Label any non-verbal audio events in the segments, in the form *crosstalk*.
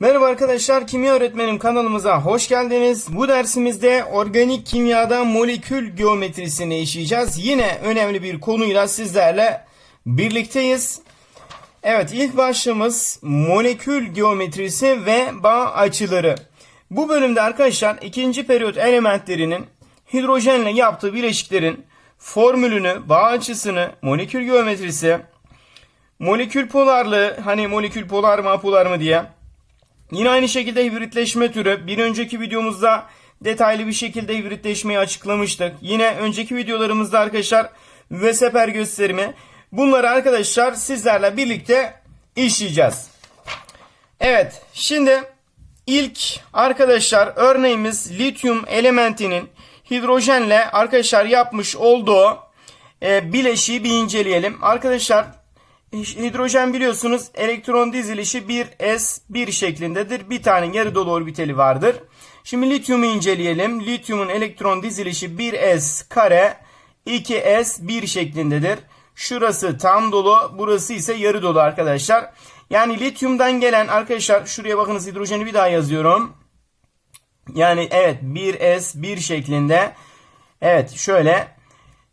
Merhaba arkadaşlar, Kimya Öğretmenim kanalımıza hoş geldiniz. Bu dersimizde organik kimyada molekül geometrisini işleyeceğiz. Yine önemli bir konuyla sizlerle birlikteyiz. Evet, ilk başlığımız molekül geometrisi ve bağ açıları. Bu bölümde arkadaşlar ikinci periyot elementlerinin hidrojenle yaptığı bileşiklerin formülünü, bağ açısını, molekül geometrisi, molekül polarlığı, hani molekül polar mı apolar mı diye Yine aynı şekilde hibritleşme türü. Bir önceki videomuzda detaylı bir şekilde hibritleşmeyi açıklamıştık. Yine önceki videolarımızda arkadaşlar Weseper gösterimi. Bunları arkadaşlar sizlerle birlikte işleyeceğiz. Evet şimdi ilk arkadaşlar örneğimiz lityum elementinin hidrojenle arkadaşlar yapmış olduğu e, bileşiği bir inceleyelim. Arkadaşlar Hidrojen biliyorsunuz elektron dizilişi 1s1 şeklindedir. Bir tane yarı dolu orbitali vardır. Şimdi lityumu inceleyelim. Lityumun elektron dizilişi 1s kare 2s1 şeklindedir. Şurası tam dolu, burası ise yarı dolu arkadaşlar. Yani lityumdan gelen arkadaşlar şuraya bakınız hidrojeni bir daha yazıyorum. Yani evet 1s1 şeklinde. Evet şöyle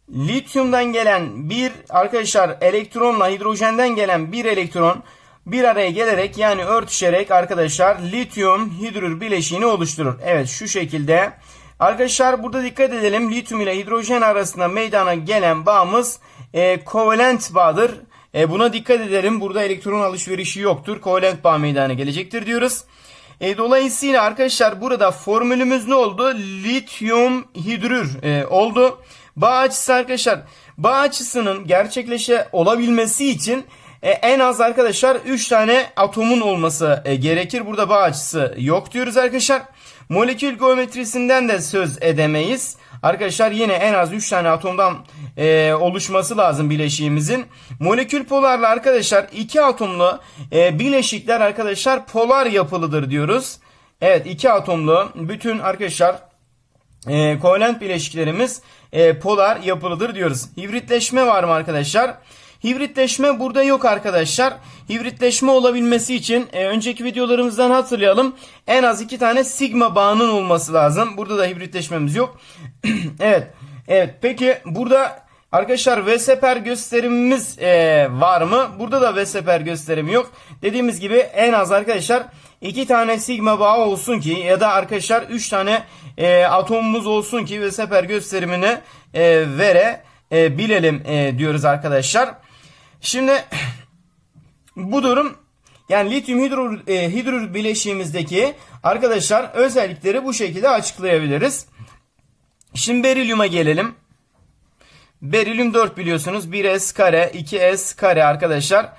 lityumdan gelen bir arkadaşlar elektronla hidrojenden gelen bir elektron bir araya gelerek yani örtüşerek arkadaşlar lityum hidrür bileşiğini oluşturur. Evet şu şekilde. Arkadaşlar burada dikkat edelim. Lityum ile hidrojen arasında meydana gelen bağımız e, kovalent bağdır. E, buna dikkat edelim. Burada elektron alışverişi yoktur. Kovalent bağ meydana gelecektir diyoruz. E, dolayısıyla arkadaşlar burada formülümüz ne oldu? Lityum hidrür e, oldu. Bağ açısı arkadaşlar bağ açısının gerçekleşe olabilmesi için e, en az arkadaşlar 3 tane atomun olması e, gerekir. Burada bağ açısı yok diyoruz arkadaşlar. Molekül geometrisinden de söz edemeyiz. Arkadaşlar yine en az 3 tane atomdan e, oluşması lazım bileşiğimizin. Molekül polarlı arkadaşlar 2 atomlu e, bileşikler arkadaşlar polar yapılıdır diyoruz. Evet 2 atomlu bütün arkadaşlar e, kovalent bileşiklerimiz e, polar yapılıdır diyoruz. Hibritleşme var mı arkadaşlar? Hibritleşme burada yok arkadaşlar. Hibritleşme olabilmesi için e, önceki videolarımızdan hatırlayalım. En az iki tane sigma bağının olması lazım. Burada da hibritleşmemiz yok. *clears throat* evet. Evet. Peki burada Arkadaşlar Weseper gösterimimiz e, var mı? Burada da Weseper gösterimi yok. Dediğimiz gibi en az arkadaşlar iki tane sigma bağı olsun ki ya da arkadaşlar üç tane e, atomumuz olsun ki Weseper gösterimini e, vere e, bilelim e, diyoruz arkadaşlar. Şimdi *clears throat* bu durum yani lityum hidrür, e, hidrür bileşiğimizdeki arkadaşlar özellikleri bu şekilde açıklayabiliriz. Şimdi berilyuma gelelim. Berilyum 4 biliyorsunuz. 1s kare, 2s kare arkadaşlar.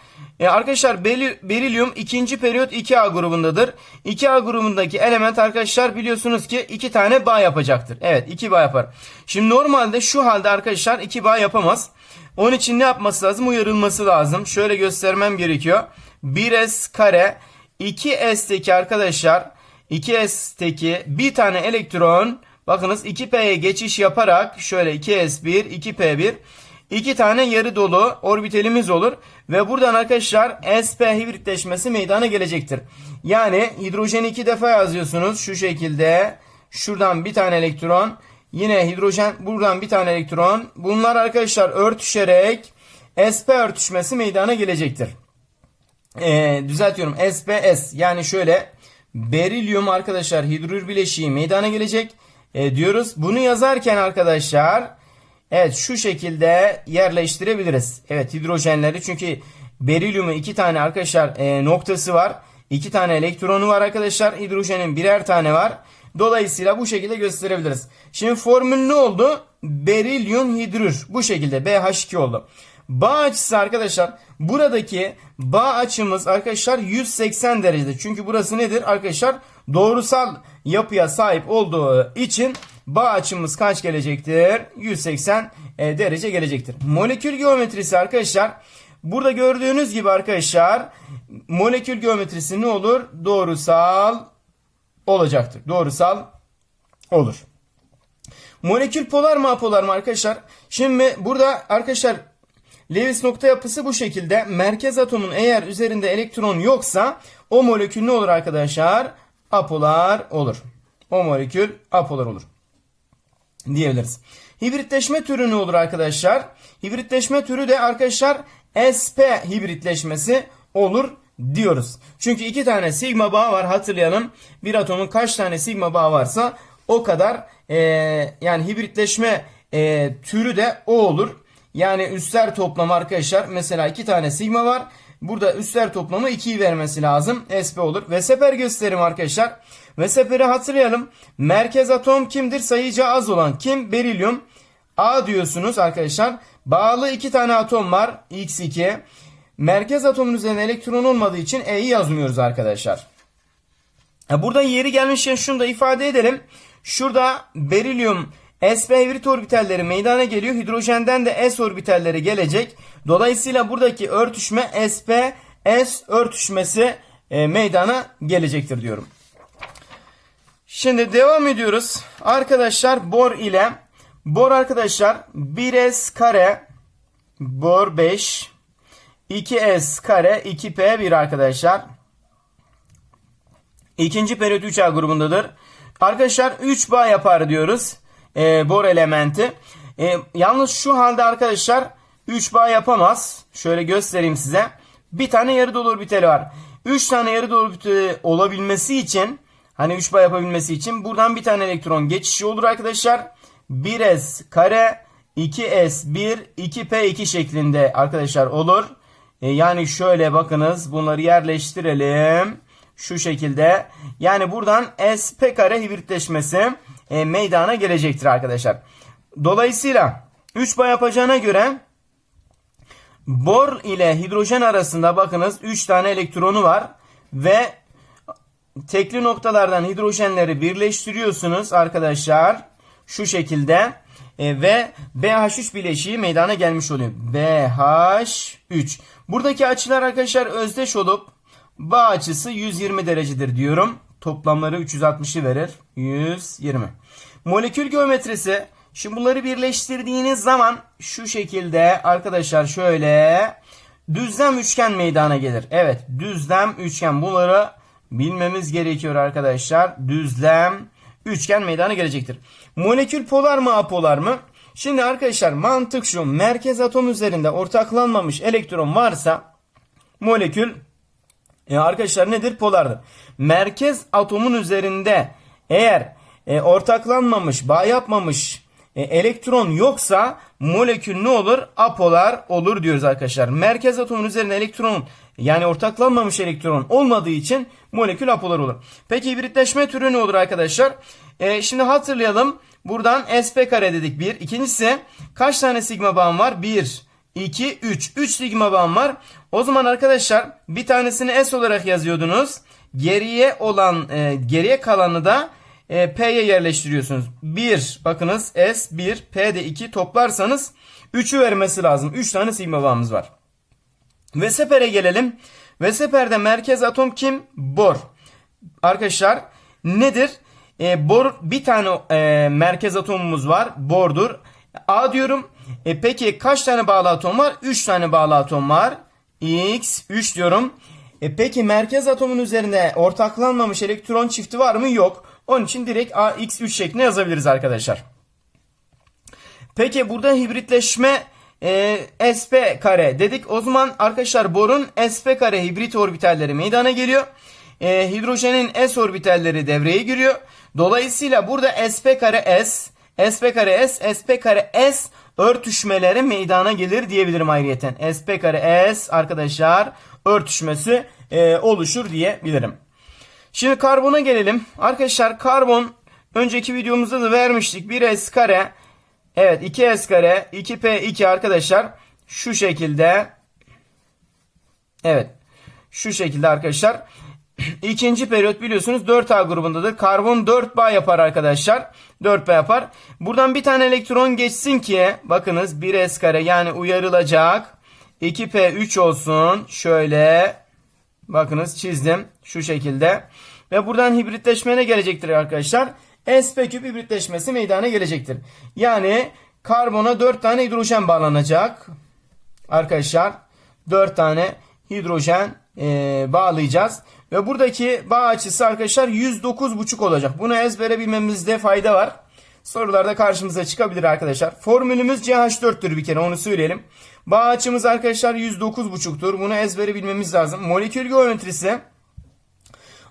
E arkadaşlar berilyum ikinci periyot 2A grubundadır. 2A grubundaki element arkadaşlar biliyorsunuz ki 2 tane bağ yapacaktır. Evet 2 bağ yapar. Şimdi normalde şu halde arkadaşlar 2 bağ yapamaz. Onun için ne yapması lazım? Uyarılması lazım. Şöyle göstermem gerekiyor. 1s kare 2s'teki arkadaşlar 2s'teki bir tane elektron Bakınız 2P'ye geçiş yaparak şöyle 2S1, 2P1 iki tane yarı dolu orbitalimiz olur. Ve buradan arkadaşlar sp hibritleşmesi meydana gelecektir. Yani hidrojeni iki defa yazıyorsunuz şu şekilde. Şuradan bir tane elektron. Yine hidrojen buradan bir tane elektron. Bunlar arkadaşlar örtüşerek sp örtüşmesi meydana gelecektir. Ee, düzeltiyorum sps yani şöyle berilyum arkadaşlar hidrür bileşiği meydana gelecek e, diyoruz. Bunu yazarken arkadaşlar evet şu şekilde yerleştirebiliriz. Evet hidrojenleri çünkü berilyumun iki tane arkadaşlar e, noktası var. iki tane elektronu var arkadaşlar. Hidrojenin birer tane var. Dolayısıyla bu şekilde gösterebiliriz. Şimdi formül ne oldu? Berilyum hidrür. Bu şekilde BH2 oldu. Bağ açısı arkadaşlar buradaki bağ açımız arkadaşlar 180 derecede. Çünkü burası nedir arkadaşlar? Doğrusal yapıya sahip olduğu için bağ açımız kaç gelecektir? 180 e, derece gelecektir. Molekül geometrisi arkadaşlar burada gördüğünüz gibi arkadaşlar molekül geometrisi ne olur? Doğrusal olacaktır. Doğrusal olur. Molekül polar mı apolar mı arkadaşlar? Şimdi burada arkadaşlar Lewis nokta yapısı bu şekilde. Merkez atomun eğer üzerinde elektron yoksa O molekül ne olur arkadaşlar? Apolar olur. O molekül apolar olur diyebiliriz. Hibritleşme türü ne olur arkadaşlar? Hibritleşme türü de arkadaşlar sp hibritleşmesi olur diyoruz. Çünkü iki tane sigma bağı var hatırlayalım. Bir atomun kaç tane sigma bağı varsa o kadar e, yani hibritleşme e, türü de o olur. Yani üstler toplamı arkadaşlar mesela iki tane sigma var. Burada üstler toplamı 2'yi vermesi lazım. SP olur. Ve seper gösterim arkadaşlar. Ve seperi hatırlayalım. Merkez atom kimdir? Sayıca az olan kim? Berilyum. A diyorsunuz arkadaşlar. Bağlı iki tane atom var. X2. Merkez atomun üzerinde elektron olmadığı için E'yi yazmıyoruz arkadaşlar. Burada yeri gelmişken şunu da ifade edelim. Şurada berilyum sp hibrit orbitalleri meydana geliyor. Hidrojenden de s orbitalleri gelecek. Dolayısıyla buradaki örtüşme sp s örtüşmesi e, meydana gelecektir diyorum. Şimdi devam ediyoruz. Arkadaşlar bor ile bor arkadaşlar 1s kare bor 5 2s kare 2p1 arkadaşlar. İkinci periyot 3A grubundadır. Arkadaşlar 3 bağ yapar diyoruz. E, bor elementi. E, yalnız şu halde arkadaşlar 3 bağ yapamaz. Şöyle göstereyim size. Bir tane yarı dolu orbitali var. 3 tane yarı dolu orbitali olabilmesi için hani 3 bağ yapabilmesi için buradan bir tane elektron geçişi olur arkadaşlar. 1s kare 2s1 2p2 şeklinde arkadaşlar olur. E, yani şöyle bakınız bunları yerleştirelim. Şu şekilde. Yani buradan sp kare hibritleşmesi e, meydana gelecektir arkadaşlar. Dolayısıyla 3 bağ yapacağına göre bor ile hidrojen arasında bakınız 3 tane elektronu var ve tekli noktalardan hidrojenleri birleştiriyorsunuz arkadaşlar. Şu şekilde e, ve BH3 bileşiği meydana gelmiş oluyor. BH3. Buradaki açılar arkadaşlar özdeş olup bağ açısı 120 derecedir diyorum. Toplamları 360'ı verir. 120. Molekül geometrisi. Şimdi bunları birleştirdiğiniz zaman şu şekilde arkadaşlar şöyle düzlem üçgen meydana gelir. Evet düzlem üçgen bunları bilmemiz gerekiyor arkadaşlar. Düzlem üçgen meydana gelecektir. Molekül polar mı apolar mı? Şimdi arkadaşlar mantık şu merkez atom üzerinde ortaklanmamış elektron varsa molekül e arkadaşlar nedir? Polardır. Merkez atomun üzerinde eğer e, ortaklanmamış, bağ yapmamış e, elektron yoksa molekül ne olur? Apolar olur diyoruz arkadaşlar. Merkez atomun üzerinde elektron yani ortaklanmamış elektron olmadığı için molekül apolar olur. Peki hibritleşme türü ne olur arkadaşlar? E, şimdi hatırlayalım. Buradan sp kare dedik bir. İkincisi kaç tane sigma bağım var? 1, 2, 3. 3 sigma bağım var. O zaman arkadaşlar bir tanesini S olarak yazıyordunuz. Geriye olan e, geriye kalanı da e, P'ye yerleştiriyorsunuz. 1 bakınız S 1 P'de 2 toplarsanız 3'ü vermesi lazım. 3 tane sigma bağımız var. Veseper'e gelelim. Veseper'de merkez atom kim? Bor. Arkadaşlar nedir? E, bor bir tane e, merkez atomumuz var. Bordur. A diyorum. E, peki kaç tane bağlı atom var? 3 tane bağlı atom var. X 3 diyorum. E, peki merkez atomun üzerinde ortaklanmamış elektron çifti var mı? Yok. Onun için direkt AX3 şeklinde yazabiliriz arkadaşlar. Peki burada hibritleşme e, sp kare dedik. O zaman arkadaşlar borun sp kare hibrit orbitalleri meydana geliyor. E, hidrojenin s orbitalleri devreye giriyor. Dolayısıyla burada sp kare s, sp kare s, sp kare s örtüşmeleri meydana gelir diyebilirim ayrıyeten. sp kare s arkadaşlar örtüşmesi e, oluşur diyebilirim. Şimdi karbona gelelim. Arkadaşlar karbon önceki videomuzda da vermiştik. 1s kare evet 2s kare 2p2 arkadaşlar şu şekilde evet şu şekilde arkadaşlar *clears throat* İkinci periyot biliyorsunuz 4A grubundadır. Karbon 4 bağ yapar arkadaşlar. 4 bağ yapar. Buradan bir tane elektron geçsin ki bakınız 1s kare yani uyarılacak. 2p3 olsun. Şöyle bakınız çizdim şu şekilde. Ve buradan hibritleşme ne gelecektir arkadaşlar? sp küp hibritleşmesi meydana gelecektir. Yani karbona 4 tane hidrojen bağlanacak. Arkadaşlar 4 tane hidrojen e, bağlayacağız. Ve buradaki bağ açısı arkadaşlar 109,5 olacak. Bunu ezbere bilmemizde fayda var. Sorularda karşımıza çıkabilir arkadaşlar. Formülümüz CH4'tür bir kere onu söyleyelim. Bağ açımız arkadaşlar 109,5'tur. Bunu ezbere bilmemiz lazım. Molekül geometrisi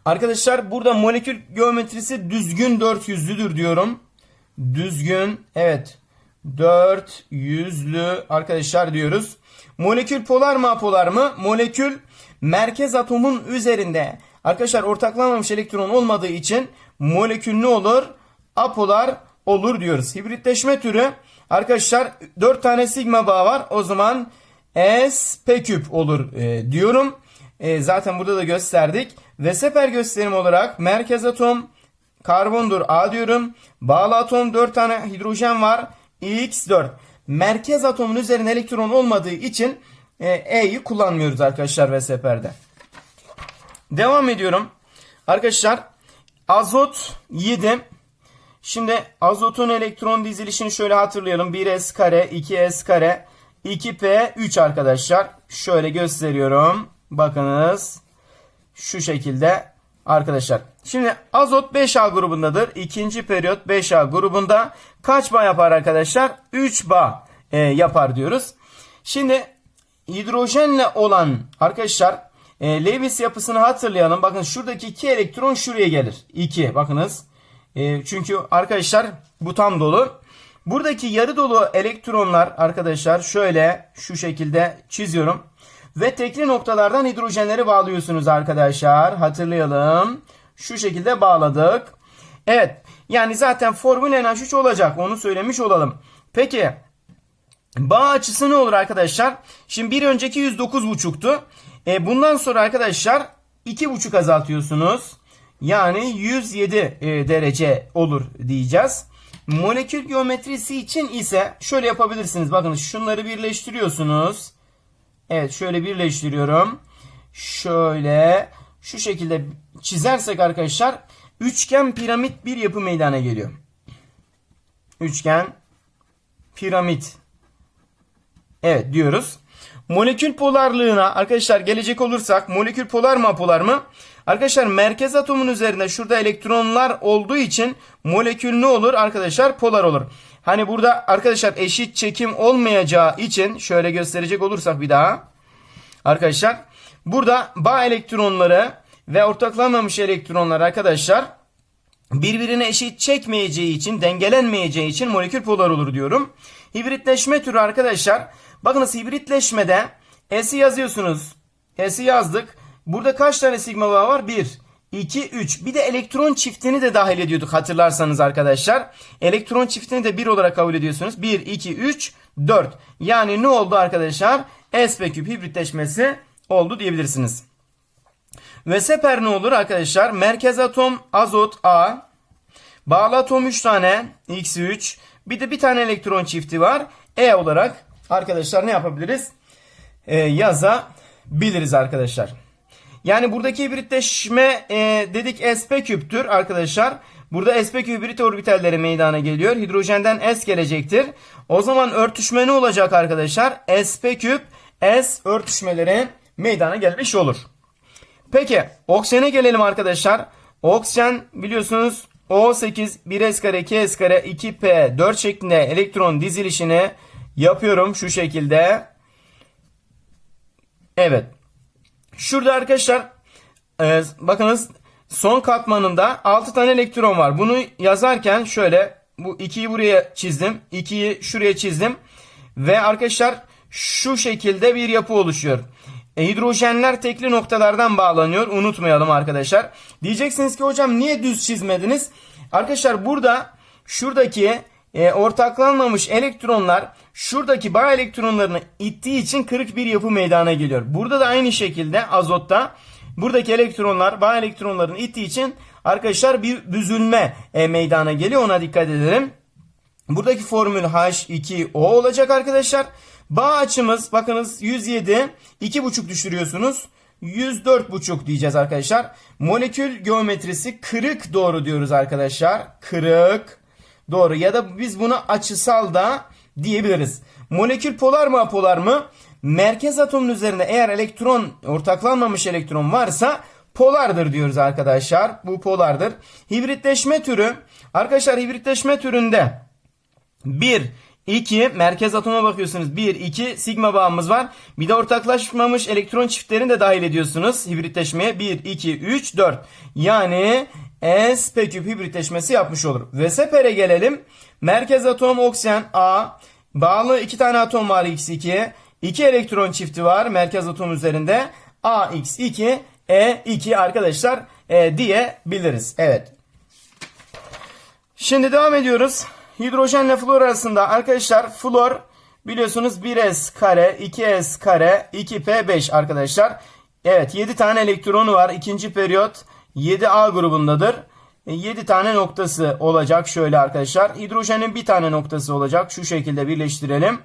Arkadaşlar burada molekül geometrisi düzgün 400'lüdür diyorum. Düzgün evet 400'lü arkadaşlar diyoruz. Molekül polar mı apolar mı? Molekül merkez atomun üzerinde arkadaşlar ortaklanmamış elektron olmadığı için molekül ne olur? Apolar olur diyoruz. Hibritleşme türü arkadaşlar 4 tane sigma bağı var. O zaman S P küp olur e, diyorum. E, zaten burada da gösterdik. Ve sefer gösterim olarak merkez atom karbondur A diyorum. Bağlı atom 4 tane hidrojen var. X4. Merkez atomun üzerine elektron olmadığı için e, E'yi kullanmıyoruz arkadaşlar ve seferde. Devam ediyorum. Arkadaşlar azot 7. Şimdi azotun elektron dizilişini şöyle hatırlayalım. 1s kare, 2s kare, 2p, 3 arkadaşlar. Şöyle gösteriyorum. Bakınız. Şu şekilde arkadaşlar. Şimdi azot 5A grubundadır. İkinci periyot 5A grubunda kaç bağ yapar arkadaşlar? 3 bağ e, yapar diyoruz. Şimdi hidrojenle olan arkadaşlar e, Lewis yapısını hatırlayalım. Bakın şuradaki 2 elektron şuraya gelir. 2 bakınız. E, çünkü arkadaşlar bu tam dolu. Buradaki yarı dolu elektronlar arkadaşlar şöyle şu şekilde çiziyorum. Ve tekli noktalardan hidrojenleri bağlıyorsunuz arkadaşlar. Hatırlayalım. Şu şekilde bağladık. Evet. Yani zaten formül NH3 olacak. Onu söylemiş olalım. Peki. Bağ açısı ne olur arkadaşlar? Şimdi bir önceki 109.5'tu. E, bundan sonra arkadaşlar 2.5 azaltıyorsunuz. Yani 107 e, derece olur diyeceğiz. Molekül geometrisi için ise şöyle yapabilirsiniz. Bakın şunları birleştiriyorsunuz. Evet şöyle birleştiriyorum. Şöyle şu şekilde çizersek arkadaşlar üçgen piramit bir yapı meydana geliyor. Üçgen piramit. Evet diyoruz. Molekül polarlığına arkadaşlar gelecek olursak molekül polar mı apolar mı? Arkadaşlar merkez atomun üzerinde şurada elektronlar olduğu için molekül ne olur arkadaşlar? Polar olur. Hani burada arkadaşlar eşit çekim olmayacağı için şöyle gösterecek olursak bir daha. Arkadaşlar burada bağ elektronları ve ortaklanmamış elektronlar arkadaşlar birbirine eşit çekmeyeceği için dengelenmeyeceği için molekül polar olur diyorum. Hibritleşme türü arkadaşlar bakınız hibritleşmede S'i yazıyorsunuz. S'i yazdık. Burada kaç tane sigma bağı var? 1, 2, 3. Bir de elektron çiftini de dahil ediyorduk hatırlarsanız arkadaşlar. Elektron çiftini de 1 olarak kabul ediyorsunuz. 1, 2, 3, 4. Yani ne oldu arkadaşlar? sp küp hibritleşmesi oldu diyebilirsiniz. Ve seper ne olur arkadaşlar? Merkez atom azot A. Bağlı atom 3 tane X3. Bir de bir tane elektron çifti var. E olarak arkadaşlar ne yapabiliriz? Ee, yazabiliriz arkadaşlar. Yani buradaki hibritleşme e, dedik sp küptür arkadaşlar. Burada sp küp hibrit orbitalleri meydana geliyor. Hidrojenden s gelecektir. O zaman örtüşme ne olacak arkadaşlar? sp küp s örtüşmeleri meydana gelmiş olur. Peki oksijene gelelim arkadaşlar. Oksijen biliyorsunuz O8 1s kare 2s kare 2p 4 şeklinde elektron dizilişini yapıyorum şu şekilde. Evet. Şurada arkadaşlar e, bakınız son katmanında 6 tane elektron var. Bunu yazarken şöyle bu 2'yi buraya çizdim. 2'yi şuraya çizdim. Ve arkadaşlar şu şekilde bir yapı oluşuyor. E, hidrojenler tekli noktalardan bağlanıyor. Unutmayalım arkadaşlar. Diyeceksiniz ki hocam niye düz çizmediniz? Arkadaşlar burada şuradaki e, ortaklanmamış elektronlar şuradaki bağ elektronlarını ittiği için kırık bir yapı meydana geliyor. Burada da aynı şekilde azotta buradaki elektronlar bağ elektronlarını ittiği için arkadaşlar bir büzülme e, meydana geliyor. Ona dikkat edelim. Buradaki formül H2O olacak arkadaşlar. Bağ açımız bakınız 107 2,5 düşürüyorsunuz. 104,5 diyeceğiz arkadaşlar. Molekül geometrisi kırık doğru diyoruz arkadaşlar. Kırık doğru ya da biz buna açısal da diyebiliriz. Molekül polar mı apolar mı? Merkez atomun üzerinde eğer elektron ortaklanmamış elektron varsa polardır diyoruz arkadaşlar. Bu polardır. Hibritleşme türü arkadaşlar hibritleşme türünde 1 2 merkez atoma bakıyorsunuz. 1 2 sigma bağımız var. Bir de ortaklaşmamış elektron çiftlerini de dahil ediyorsunuz hibritleşmeye. 1 2 3 4. Yani sp küp hibritleşmesi yapmış olur. Ve sepere gelelim. Merkez atom oksijen A. Bağlı iki tane atom var X2. 2 elektron çifti var merkez atom üzerinde. AX2 E2 arkadaşlar e, diyebiliriz. Evet. Şimdi devam ediyoruz. Hidrojenle flor arasında arkadaşlar flor biliyorsunuz 1s kare, 2s kare, 2p5 arkadaşlar. Evet 7 tane elektronu var. İkinci periyot 7a grubundadır. 7 tane noktası olacak şöyle arkadaşlar. Hidrojenin bir tane noktası olacak. Şu şekilde birleştirelim.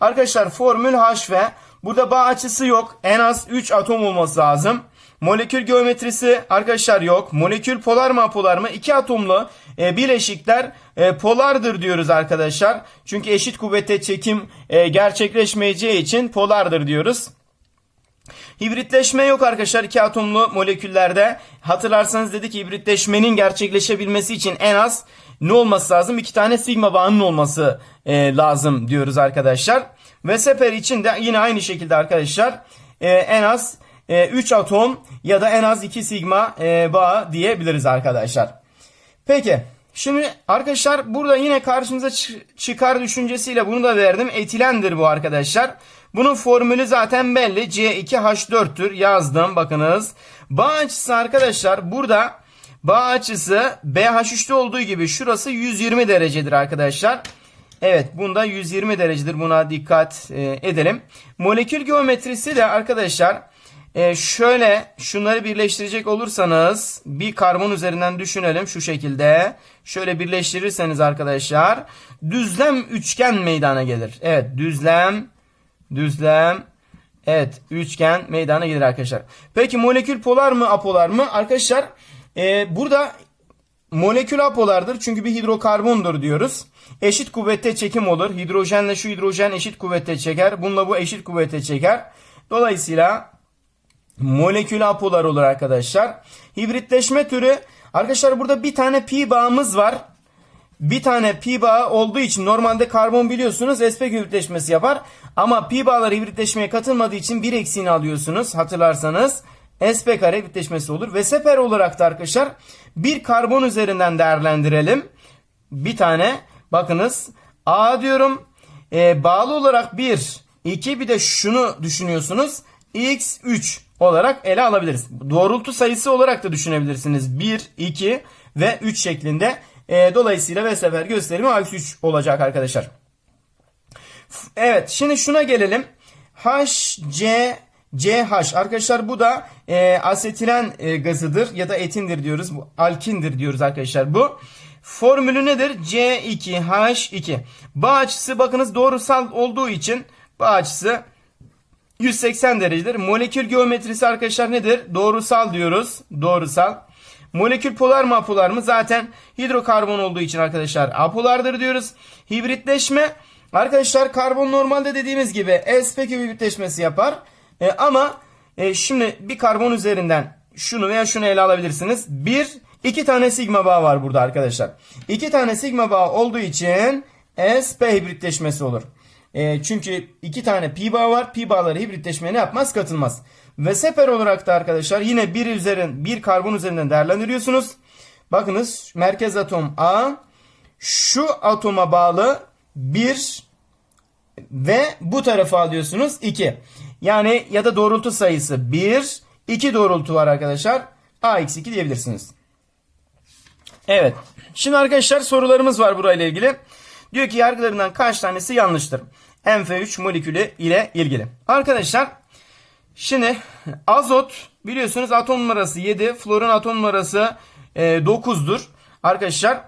Arkadaşlar formül H ve burada bağ açısı yok. En az 3 atom olması lazım. Molekül geometrisi arkadaşlar yok. Molekül polar mı apolar mı? İki atomlu e, bileşikler e, polardır diyoruz arkadaşlar. Çünkü eşit kuvvette çekim e, gerçekleşmeyeceği için polardır diyoruz. Hibritleşme yok arkadaşlar iki atomlu moleküllerde. Hatırlarsanız dedik hibritleşmenin gerçekleşebilmesi için en az ne olması lazım? İki tane sigma bağının olması e, lazım diyoruz arkadaşlar. Ve seper için de yine aynı şekilde arkadaşlar e, en az 3 atom ya da en az 2 sigma e, bağı diyebiliriz arkadaşlar. Peki şimdi arkadaşlar burada yine karşımıza çıkar düşüncesiyle bunu da verdim. Etilendir bu arkadaşlar. Bunun formülü zaten belli. C2H4'tür yazdım bakınız. Bağ açısı arkadaşlar burada bağ açısı BH3'te olduğu gibi şurası 120 derecedir arkadaşlar. Evet bunda 120 derecedir buna dikkat e, edelim. Molekül geometrisi de arkadaşlar e, şöyle şunları birleştirecek olursanız bir karbon üzerinden düşünelim şu şekilde. Şöyle birleştirirseniz arkadaşlar düzlem üçgen meydana gelir. Evet düzlem düzlem evet üçgen meydana gelir arkadaşlar. Peki molekül polar mı apolar mı? Arkadaşlar e, burada molekül apolardır çünkü bir hidrokarbondur diyoruz. Eşit kuvvette çekim olur. Hidrojenle şu hidrojen eşit kuvvette çeker. Bununla bu eşit kuvvette çeker. Dolayısıyla molekül apolar olur arkadaşlar. Hibritleşme türü arkadaşlar burada bir tane pi bağımız var. Bir tane pi bağı olduğu için normalde karbon biliyorsunuz sp hibritleşmesi yapar. Ama pi bağları hibritleşmeye katılmadığı için bir eksiğini alıyorsunuz hatırlarsanız. sp kare hibritleşmesi olur. Ve seper olarak da arkadaşlar bir karbon üzerinden değerlendirelim. Bir tane bakınız A diyorum. Ee, bağlı olarak 1, 2 bir de şunu düşünüyorsunuz. X3 olarak ele alabiliriz. Doğrultu sayısı olarak da düşünebilirsiniz. 1, 2 ve 3 şeklinde. E, dolayısıyla ve sefer gösterimi A3 olacak arkadaşlar. Evet şimdi şuna gelelim. HC CH arkadaşlar bu da e, asetilen e, gazıdır ya da etindir diyoruz. Bu alkindir diyoruz arkadaşlar bu. Formülü nedir? C2H2. Bağ açısı bakınız doğrusal olduğu için bağ açısı 180 derecedir. Molekül geometrisi arkadaşlar nedir? Doğrusal diyoruz. Doğrusal. Molekül polar mı apolar mı? Zaten hidrokarbon olduğu için arkadaşlar apolardır diyoruz. Hibritleşme arkadaşlar karbon normalde dediğimiz gibi sp hibritleşmesi yapar. E, ama e, şimdi bir karbon üzerinden şunu veya şunu ele alabilirsiniz. Bir, iki tane sigma bağ var burada arkadaşlar. İki tane sigma bağ olduğu için sp hibritleşmesi olur. E, çünkü iki tane pi bağ var. Pi bağları hibritleşmeye ne yapmaz? Katılmaz. Ve seper olarak da arkadaşlar yine bir üzerin bir karbon üzerinden değerlendiriyorsunuz. Bakınız merkez atom A şu atoma bağlı 1 ve bu tarafa alıyorsunuz 2. Yani ya da doğrultu sayısı 1, 2 doğrultu var arkadaşlar. AX2 diyebilirsiniz. Evet. Şimdi arkadaşlar sorularımız var burayla ilgili. Diyor ki yargılarından kaç tanesi yanlıştır? MF3 molekülü ile ilgili. Arkadaşlar şimdi azot biliyorsunuz atom numarası 7, florun atom numarası e, 9'dur. Arkadaşlar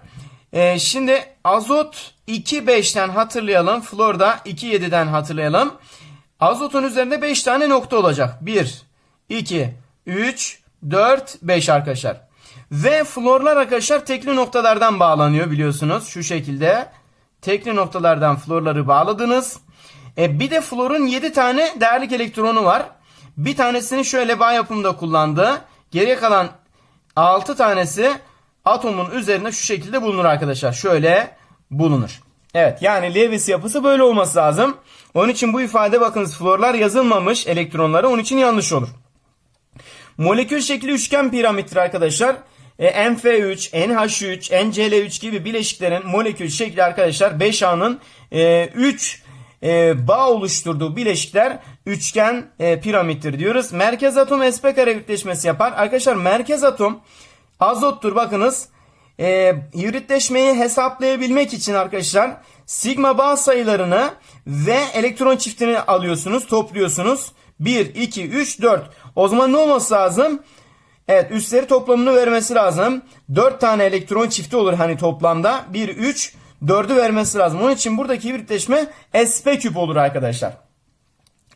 e, şimdi azot 2-5'ten hatırlayalım. Florda 2-7'den hatırlayalım. Azotun üzerinde 5 tane nokta olacak. 1, 2, 3, 4, 5 arkadaşlar. Ve florlar arkadaşlar tekli noktalardan bağlanıyor biliyorsunuz. Şu şekilde tekli noktalardan florları bağladınız. E, bir de florun 7 tane değerlik elektronu var. Bir tanesini şöyle bağ yapımında kullandı. Geriye kalan 6 tanesi atomun üzerinde şu şekilde bulunur arkadaşlar. Şöyle bulunur. Evet yani Lewis yapısı böyle olması lazım. Onun için bu ifade bakınız florlar yazılmamış elektronları onun için yanlış olur. Molekül şekli üçgen piramittir arkadaşlar. E, NF3, NH3, NCl3 gibi bileşiklerin molekül şekli arkadaşlar 5A'nın 3 e, bağ oluşturduğu bileşikler üçgen e, piramittir diyoruz. Merkez atom sp kare hibritleşmesi yapar. Arkadaşlar merkez atom azottur bakınız. E, hibritleşmeyi hesaplayabilmek için arkadaşlar sigma bağ sayılarını ve elektron çiftini alıyorsunuz, topluyorsunuz. 1, 2, 3, 4. O zaman ne olması lazım? Evet üstleri toplamını vermesi lazım. 4 tane elektron çifti olur hani toplamda. 1, 3, 4'ü vermesi lazım. Onun için buradaki hibritleşme sp küp olur arkadaşlar.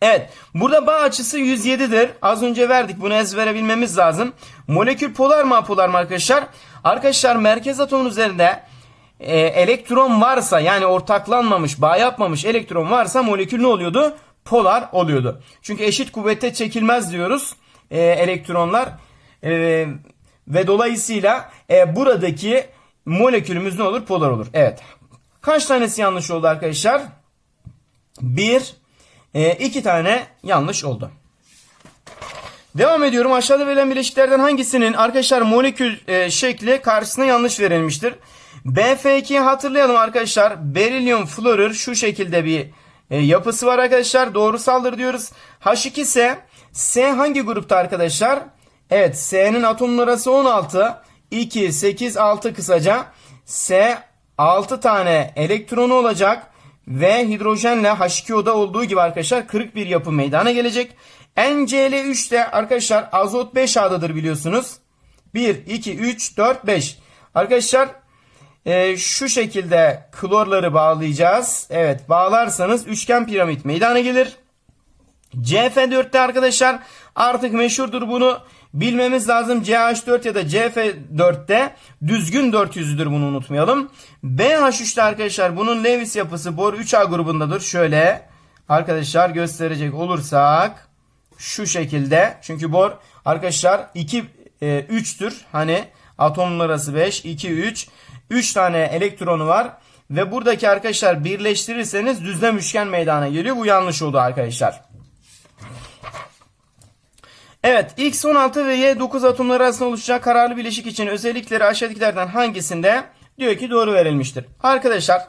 Evet burada bağ açısı 107'dir. Az önce verdik bunu ezbere bilmemiz lazım. Molekül polar mı apolar mı arkadaşlar? Arkadaşlar merkez atomun üzerinde e, elektron varsa yani ortaklanmamış bağ yapmamış elektron varsa molekül ne oluyordu? Polar oluyordu. Çünkü eşit kuvvete çekilmez diyoruz e, elektronlar. E, ve dolayısıyla e, buradaki molekülümüz ne olur? Polar olur. Evet. Kaç tanesi yanlış oldu arkadaşlar? Bir, e, iki tane yanlış oldu. Devam ediyorum. Aşağıda verilen bileşiklerden hangisinin arkadaşlar molekül e, şekli karşısına yanlış verilmiştir? BF2'yi hatırlayalım arkadaşlar. Berilyum florür şu şekilde bir e, yapısı var arkadaşlar. Doğrusaldır diyoruz. H2 ise S hangi grupta arkadaşlar? Evet S'nin atom numarası 16. 2, 8, 6 kısaca. S 6 tane elektronu olacak. Ve hidrojenle H2O'da olduğu gibi arkadaşlar kırık bir yapı meydana gelecek. NCl3 de arkadaşlar azot 5A'dadır biliyorsunuz. 1, 2, 3, 4, 5. Arkadaşlar e, şu şekilde klorları bağlayacağız. Evet bağlarsanız üçgen piramit meydana gelir. CF4'te arkadaşlar artık meşhurdur bunu bilmemiz lazım. CH4 ya da CF4'te düzgün 400'lüdür bunu unutmayalım. BH3'te arkadaşlar bunun Lewis yapısı bor 3A grubundadır. Şöyle arkadaşlar gösterecek olursak şu şekilde. Çünkü bor arkadaşlar 2 e, 3'tür. Hani atom numarası 5 2 3 3 tane elektronu var. Ve buradaki arkadaşlar birleştirirseniz düzlem üçgen meydana geliyor. Bu yanlış oldu arkadaşlar. Evet X16 ve Y9 atomları arasında oluşacak kararlı bileşik için özellikleri aşağıdakilerden hangisinde diyor ki doğru verilmiştir. Arkadaşlar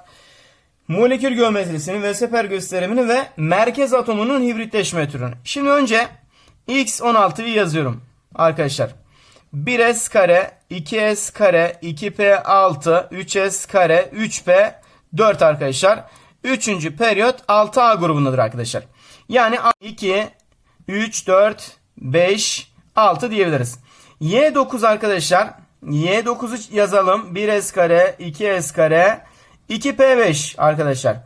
molekül geometrisini ve seper gösterimini ve merkez atomunun hibritleşme türünü. Şimdi önce X16'yı yazıyorum arkadaşlar. 1s kare, 2s kare, 2p6, 3s kare, 3p 4 arkadaşlar. Üçüncü periyot 6a grubundadır arkadaşlar. Yani 2, 3, 4, 5, 6 diyebiliriz. Y9 arkadaşlar. Y9'u yazalım. 1s kare, 2s kare, 2p5 arkadaşlar.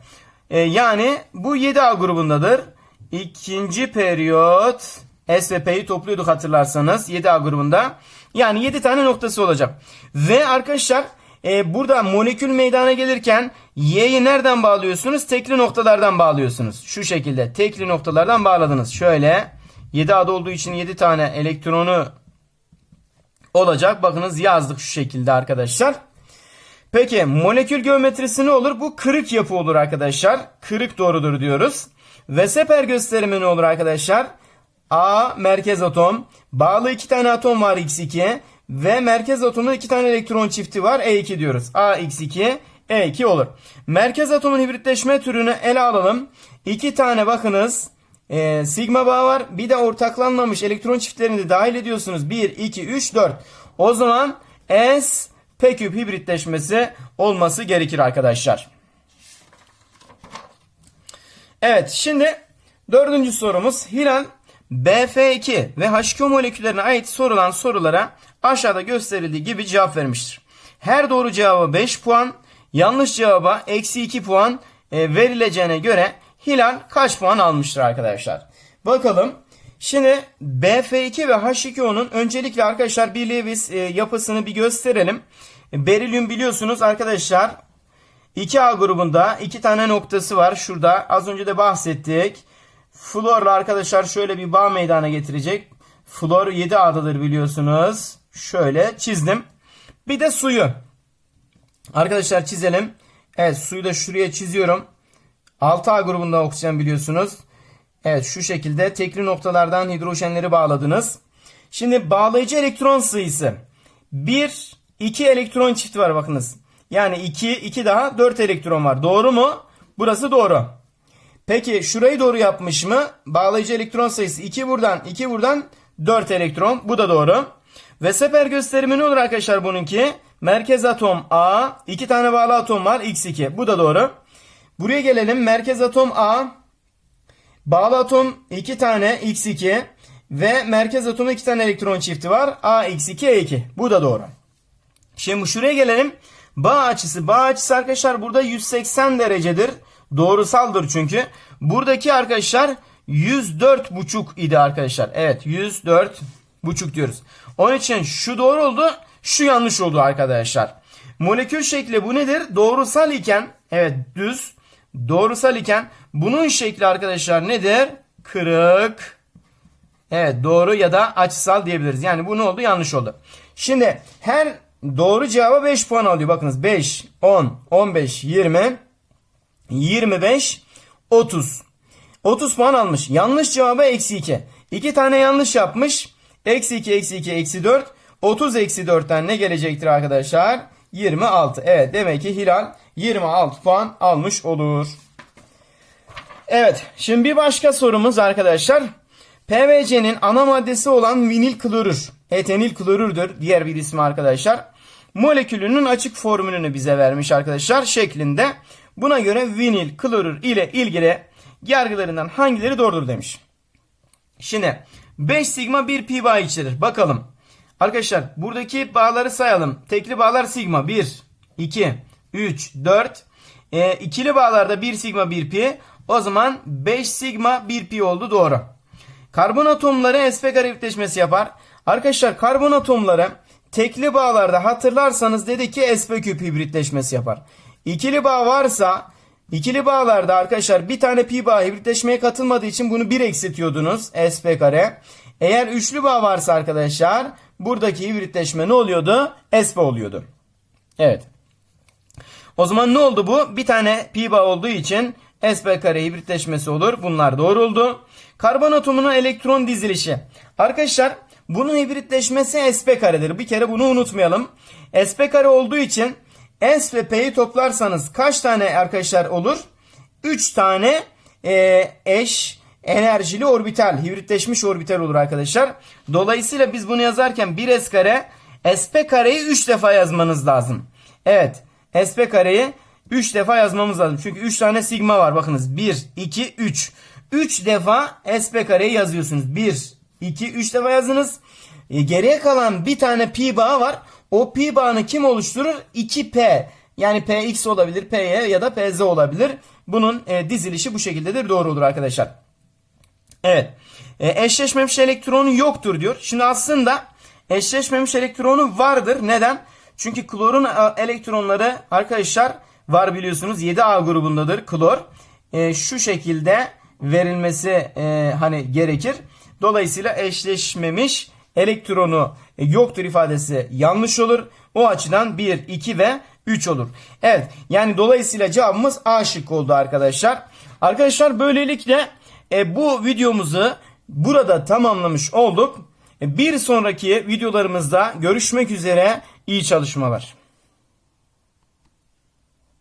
Ee, yani bu 7a grubundadır. İkinci periyot S ve P'yi topluyorduk hatırlarsanız 7A grubunda. Yani 7 tane noktası olacak. Ve arkadaşlar e, burada molekül meydana gelirken Y'yi nereden bağlıyorsunuz? Tekli noktalardan bağlıyorsunuz. Şu şekilde tekli noktalardan bağladınız. Şöyle 7A'da olduğu için 7 tane elektronu olacak. Bakınız yazdık şu şekilde arkadaşlar. Peki molekül geometrisi ne olur? Bu kırık yapı olur arkadaşlar. Kırık doğrudur diyoruz. Ve seper gösterimi ne olur arkadaşlar? A merkez atom. Bağlı iki tane atom var X2. Ve merkez atomda iki tane elektron çifti var. E2 diyoruz. A X2 E2 olur. Merkez atomun hibritleşme türünü ele alalım. İki tane bakınız. E, sigma bağ var. Bir de ortaklanmamış elektron çiftlerini de dahil ediyorsunuz. 1, 2, 3, 4. O zaman S P küp hibritleşmesi olması gerekir arkadaşlar. Evet şimdi dördüncü sorumuz. Hilal BF2 ve H2O moleküllerine ait sorulan sorulara aşağıda gösterildiği gibi cevap vermiştir. Her doğru cevaba 5 puan, yanlış cevaba eksi 2 puan e, verileceğine göre Hilal kaç puan almıştır arkadaşlar? Bakalım. Şimdi BF2 ve H2O'nun öncelikle arkadaşlar bir Lewis e, yapısını bir gösterelim. Berilyum biliyorsunuz arkadaşlar 2A grubunda iki tane noktası var. Şurada az önce de bahsettik. Florla arkadaşlar şöyle bir bağ meydana getirecek. Flor 7A'dadır biliyorsunuz. Şöyle çizdim. Bir de suyu. Arkadaşlar çizelim. Evet suyu da şuraya çiziyorum. 6A grubunda oksijen biliyorsunuz. Evet şu şekilde tekli noktalardan hidrojenleri bağladınız. Şimdi bağlayıcı elektron sayısı 1, 2 elektron çifti var bakınız. Yani 2, 2 daha 4 elektron var. Doğru mu? Burası doğru. Peki şurayı doğru yapmış mı? Bağlayıcı elektron sayısı 2 buradan 2 buradan 4 elektron. Bu da doğru. Ve sefer gösterimi ne olur arkadaşlar bununki? Merkez atom A. 2 tane bağlı atom var. X2. Bu da doğru. Buraya gelelim. Merkez atom A. Bağlı atom 2 tane X2. Ve merkez atomda 2 tane elektron çifti var. A, X2, E2. Bu da doğru. Şimdi şuraya gelelim. Bağ açısı. Bağ açısı arkadaşlar burada 180 derecedir. Doğrusaldır çünkü. Buradaki arkadaşlar 104,5 idi arkadaşlar. Evet 104,5 diyoruz. Onun için şu doğru oldu. Şu yanlış oldu arkadaşlar. Molekül şekli bu nedir? Doğrusal iken evet düz doğrusal iken bunun şekli arkadaşlar nedir? Kırık. Evet doğru ya da açısal diyebiliriz. Yani bu ne oldu? Yanlış oldu. Şimdi her doğru cevaba 5 puan alıyor. Bakınız 5, 10, 15, 20, 25, 30. 30 puan almış. Yanlış cevaba eksi 2. 2 tane yanlış yapmış. Eksi 2, eksi 2, eksi 4. 30 eksi 4'ten ne gelecektir arkadaşlar? 26. Evet demek ki Hilal 26 puan almış olur. Evet şimdi bir başka sorumuz arkadaşlar. PVC'nin ana maddesi olan vinil klorür, etenil klorürdür diğer bir ismi arkadaşlar. Molekülünün açık formülünü bize vermiş arkadaşlar şeklinde. Buna göre vinil klorür ile ilgili yargılarından hangileri doğrudur demiş. Şimdi 5 sigma 1 pi içerir. Bakalım. Arkadaşlar buradaki bağları sayalım. Tekli bağlar sigma 1, 2, 3, 4. E, ikili bağlarda 1 sigma 1 pi. O zaman 5 sigma 1 pi oldu doğru. Karbon atomları sp kare hibritleşmesi yapar. Arkadaşlar karbon atomları tekli bağlarda hatırlarsanız dedi ki sp küp hibritleşmesi yapar. İkili bağ varsa ikili bağlarda arkadaşlar bir tane pi bağ hibritleşmeye katılmadığı için bunu 1 eksiltiyordunuz sp kare. Eğer üçlü bağ varsa arkadaşlar buradaki hibritleşme ne oluyordu? sp oluyordu. Evet. O zaman ne oldu bu? Bir tane pi bağ olduğu için sp kare hibritleşmesi olur. Bunlar doğru oldu. Karbon atomunun elektron dizilişi. Arkadaşlar bunun hibritleşmesi sp karedir. Bir kere bunu unutmayalım. sp kare olduğu için s ve p'yi toplarsanız kaç tane arkadaşlar olur? 3 tane e, eş enerjili orbital, hibritleşmiş orbital olur arkadaşlar. Dolayısıyla biz bunu yazarken 1s kare sp kareyi 3 defa yazmanız lazım. Evet sp kareyi 3 defa yazmamız lazım. Çünkü 3 tane sigma var. Bakınız 1, 2, 3. 3 defa sp kareyi yazıyorsunuz. 1, 2, 3 defa yazınız. E, geriye kalan bir tane pi bağı var. O pi bağını kim oluşturur? 2p. Yani px olabilir, py ya da pz olabilir. Bunun e, dizilişi bu şekildedir. Doğru olur arkadaşlar. Evet. E, eşleşmemiş elektronu yoktur diyor. Şimdi aslında eşleşmemiş elektronu vardır. Neden? Çünkü klorun e, elektronları arkadaşlar var biliyorsunuz 7A grubundadır klor. E, şu şekilde verilmesi e, hani gerekir. Dolayısıyla eşleşmemiş elektronu e, yoktur ifadesi yanlış olur. O açıdan 1, 2 ve 3 olur. Evet yani dolayısıyla cevabımız A şıkkı oldu arkadaşlar. Arkadaşlar böylelikle e, bu videomuzu burada tamamlamış olduk. E, bir sonraki videolarımızda görüşmek üzere. İyi çalışmalar.